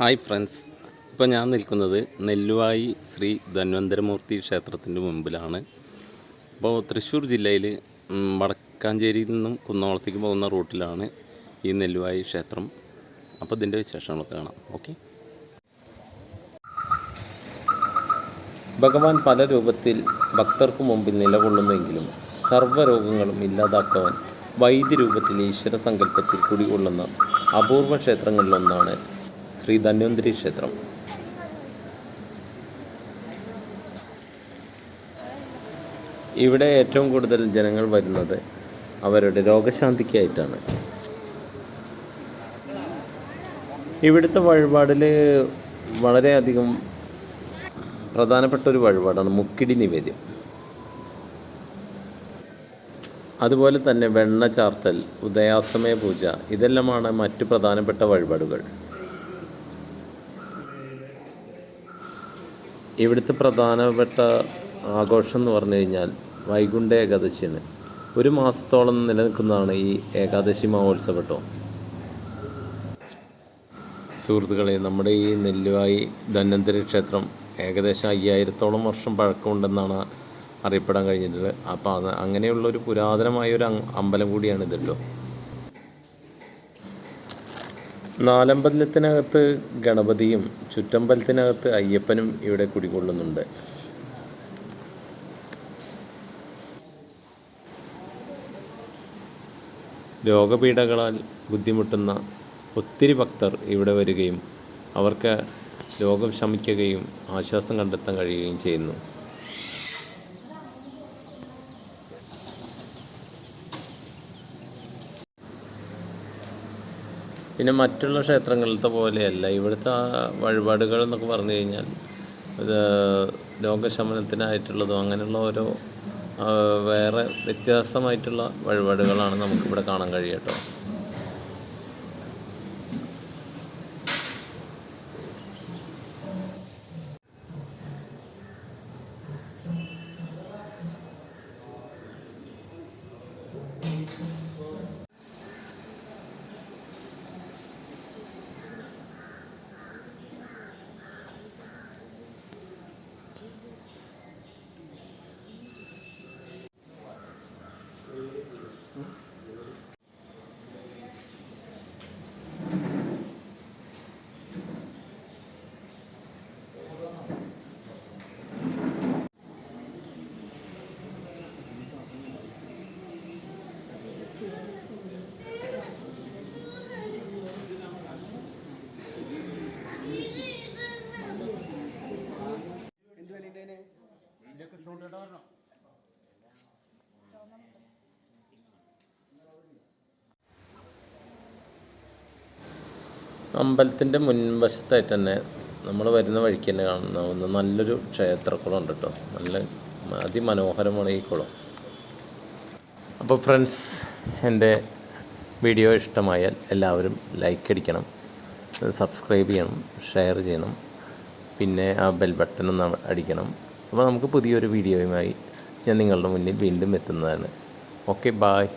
Hi friends. ഇപ്പോൾ ഞാൻ നിൽക്കുന്നത് നെല്ലുവായി ശ്രീ ധന്വന്തരമൂർത്തി ക്ഷേത്രത്തിന്റെ മുമ്പിലാണ്. അപ്പോൾ തൃശ്ശൂർ ജില്ലയിൽ വടക്കാഞ്ചേരിയിൽ നിന്നും കുന്നോളത്തേക്ക് പോകുന്ന റൂട്ടിലാണ് ഈ നെല്ലുവായി ക്ഷേത്രം. അപ്പോൾ ഇതിന്റെ വിശേഷങ്ങളൊക്കെ കാണാം. ഓക്കെ. ഭഗവാൻ പല രൂപത്തിൽ ഭക്തർക്ക് മുമ്പിൽ നിലകൊള്ളുന്നെങ്കിലും സർവരോഗങ്ങളും ഇല്ലാതാക്കുവാൻ വൈദ്യരൂപത്തിൽ ഈശ്വര സങ്കല്പത്തിൽ കുടികൊള്ളുന്ന അപൂർവ ക്ഷേത്രങ്ങളിലൊന്നാണ് ശ്രീ ധന്വന്തരി ക്ഷേത്രം ഇവിടെ ഏറ്റവും കൂടുതൽ ജനങ്ങൾ വരുന്നത് അവരുടെ രോഗശാന്തിക്കായിട്ടാണ്. ഇവിടുത്തെ വഴിപാടിൽ വളരെയധികം പ്രധാനപ്പെട്ട ഒരു വഴിപാടാണ് മുക്കിടി നിവേദ്യം. അതുപോലെ തന്നെ വെണ്ണ ചാർത്തൽ ഉദയാസ്തമയ പൂജ ഇതെല്ലാമാണ് മറ്റു പ്രധാനപ്പെട്ട വഴിപാടുകൾ. ഇവിടുത്തെ പ്രധാനപ്പെട്ട ആഘോഷം എന്ന് പറഞ്ഞു കഴിഞ്ഞാൽ വൈകുണ്ഠ ഏകാദശിയാണ്. ഒരു മാസത്തോളം നിലനിൽക്കുന്നതാണ് ഈ ഏകാദശി മഹോത്സവം കേട്ടോ സുഹൃത്തുക്കളെ നമ്മുടെ ഈ നെല്ലുവായി ധന്വന്തരി ക്ഷേത്രം ഏകദേശം അയ്യായിരത്തോളം വർഷം പഴക്കമുണ്ടെന്നാണ് അറിയപ്പെടാൻ കഴിഞ്ഞിട്ടുള്ളത്. അപ്പോൾ അത് അങ്ങനെയുള്ള ഒരു പുരാതനമായ ഒരു അമ്പലം കൂടിയാണ് ഇത് കേട്ടോ നാലമ്പലത്തിനകത്ത് ഗണപതിയും ചുറ്റമ്പലത്തിനകത്ത് അയ്യപ്പനും ഇവിടെ കുടികൊള്ളുന്നുണ്ട്. രോഗപീഠകളാൽ ബുദ്ധിമുട്ടുന്ന ഒത്തിരി ഭക്തർ ഇവിടെ വരികയും അവർക്ക് രോഗം ശമിക്കുകയും ആശ്വാസം കണ്ടെത്താൻ കഴിയുകയും ചെയ്യുന്നു. പിന്നെ മറ്റുള്ള ക്ഷേത്രങ്ങളിലത്തെ പോലെയല്ല. ഇവിടുത്തെ വഴിപാടുകൾ എന്നൊക്കെ പറഞ്ഞു കഴിഞ്ഞാൽ രോഗശമനത്തിനായിട്ടുള്ളതും അങ്ങനെയുള്ള ഓരോ വേറെ വ്യത്യാസമായിട്ടുള്ള വഴിപാടുകളാണ് നമുക്കിവിടെ കാണാൻ കഴിയുക കേട്ടോ അമ്പലത്തിന്റെ മുൻവശത്തായിട്ട് തന്നെ നമ്മൾ വരുന്ന വഴിക്ക് തന്നെ കാണുന്ന നല്ലൊരു ക്ഷേത്രക്കുളം ഉണ്ട് കേട്ടോ. നല്ല അതിമനോഹരമാണ് ഈ കുളം. അപ്പോൾ ഫ്രണ്ട്സ് എന്റെ വീഡിയോ ഇഷ്ടമായാൽ എല്ലാവരും ലൈക്ക് അടിക്കണം സബ്സ്ക്രൈബ് ചെയ്യണം ഷെയർ ചെയ്യണം പിന്നെ ആ ബെൽ ബട്ടൺ ഒന്ന് അടിക്കണം. അപ്പോൾ നമുക്ക് പുതിയൊരു വീഡിയോയുമായി ഞാൻ നിങ്ങളുടെ മുന്നിൽ വീണ്ടും എത്തുന്നതാണ്. Okay bye